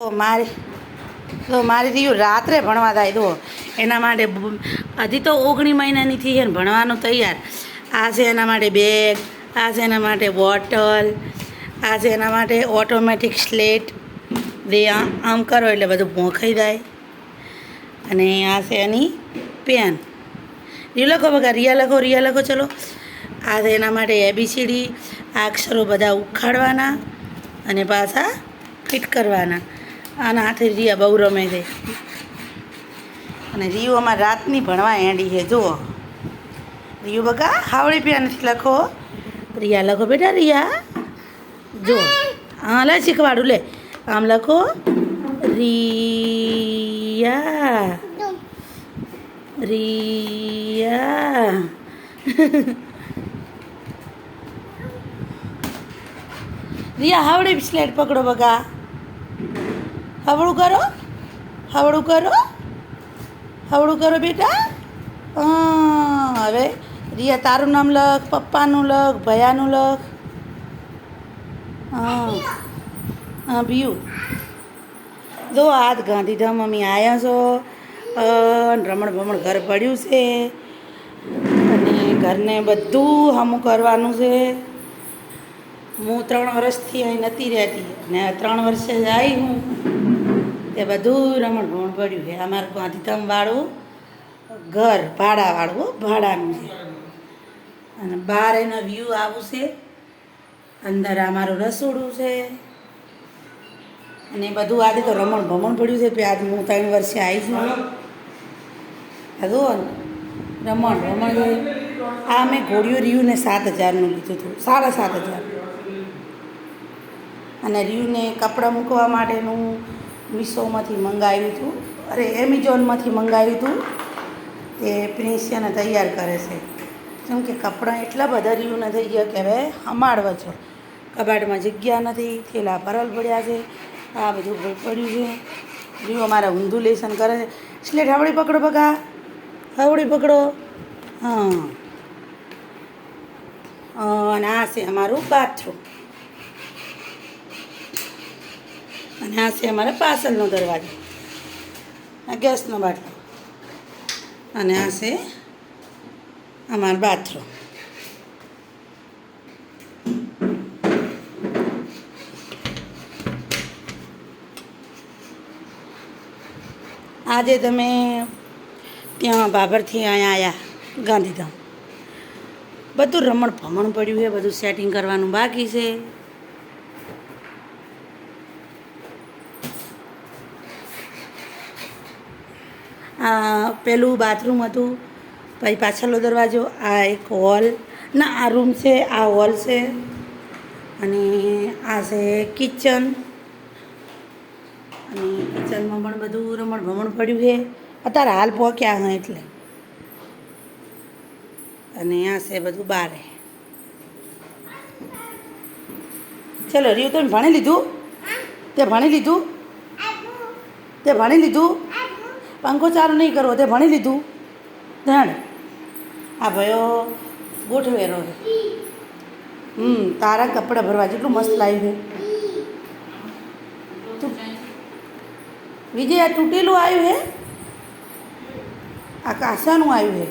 તો મારે તો મારે રીયું રાત્રે ભણવા થાય તો એના માટે હજી તો ઓગણી મહિનાની થઈ છે ને, ભણવાનું તૈયાર. આ છે એના માટે બેગ, આ છે એના માટે બોટલ, આ છે એના માટે ઓટોમેટિક સ્લેટ. આ- આમ કરો એટલે બધું ભોંખાઈ જાય. અને આ છે એની પેન. રિયો લખો બગા રિયા લખો રિયા લખો, ચલો. આ છે એના માટે એબીસીડી આ અક્ષરો બધા ઉખાડવાના અને પાછા ફિટ કરવાના. આના હાથે રિયા બહુ રમે છે. અને રિયુ અમારે રાતની ભણવા એંડી છે, જુઓ. રિયુ બગા હાવડી પ્યા નથી લખો. રિયા લખો બેટા, રિયા. જો હા, લે શીખવાડું, લે. આમ લખો. રિયા. રિયા. રિયા, હાવડી સ્લેટ પકડો બગા હવળું કરો. હવળું કરો. હવળું કરો બેટા. હવે રિયા તારું નામ લખ, પપ્પાનું લખ, ભયાનું લખ. હા. હા બીયું જો આજ ગાંધીધામ મમ્મી આવ્યા છો. રમણ ભમણ ઘર પડ્યું છે. અને ઘરને બધું હમું કરવાનું છે. હું ત્રણ વર્ષથી અહીં નથી રહેતી. ને ત્રણ વર્ષે જ આવી હું. તે બધું રમણ ભમણ પડ્યું છે. અમારું ગાંધીધામવાળું ઘર ભાડાવાળું ભાડાનું છે. અને બહાર એનો વ્યૂ આવું છે. અંદર અમારું રસોડું છે. અને બધું આજે તો રમણ ભમણ પડ્યું છે. આજ હું ત્રણ વર્ષે આવી છું. જુઓ ને રમણ રમણ આ મેં ઘોડિયું રિયુને સાત હજારનું લીધું હતું. સાડા સાત હજાર. અને રિયુને કપડાં મૂકવા માટેનું મીશોમાંથી મંગાવ્યું હતું અરે, એમેઝોનમાંથી મંગાવ્યું હતું તે પ્રિન્સિયાને તૈયાર કરે છે. કેમ કે કપડાં એટલા બધા રિયુને થઈ ગયા કે હવે હમાડવા છો. કબાટમાં જગ્યા નથી, થેલા પરલ પડ્યા છે. આ બધું પડ્યું છે. રિયુ અમારા ઊંધું લેસન કરે છે. સ્લેટ હાવડી પકડો, બગા. હાવડી પકડો. હા. અને આ છે અમારું બાથરૂમ અને આ છે અમારે પાર્સલનો દરવાજો. આ ગેસનો બાટલો. અને આ છે અમારું બાથરૂમ. આજે તમે ત્યાં બાબરથી અહીંયા આવ્યા ગાંધીધામ. બધું રમણ ભમણ પડ્યું છે, બધું સેટિંગ કરવાનું બાકી છે. આ પેલું બાથરૂમ હતું, પછી પાછળનો દરવાજો, આ એક હોલ. ના, આ રૂમ છે, આ હોલ છે, અને આ છે કિચન. અને કિચનમાં પણ બધું રમણ ભમણ પડ્યું છે. અત્યારે હાલ પહોંચ્યા હા એટલે. અને આ છે બધું બારે. ચલો રિયુ તમે ભણી લીધું? તે ભણી લીધું? તે ભણી લીધું? પંખો ચાલુ નહીં કરવો, તે ભણી લીધું. ધણ. આ ભયો ગોઠવેરો હમ, તારા કપડાં ભરવા જેટલું મસ્ત લાવ્યું છે. વિજય આ તૂટેલું આવ્યું હે આ કાસાનું આવ્યું છે.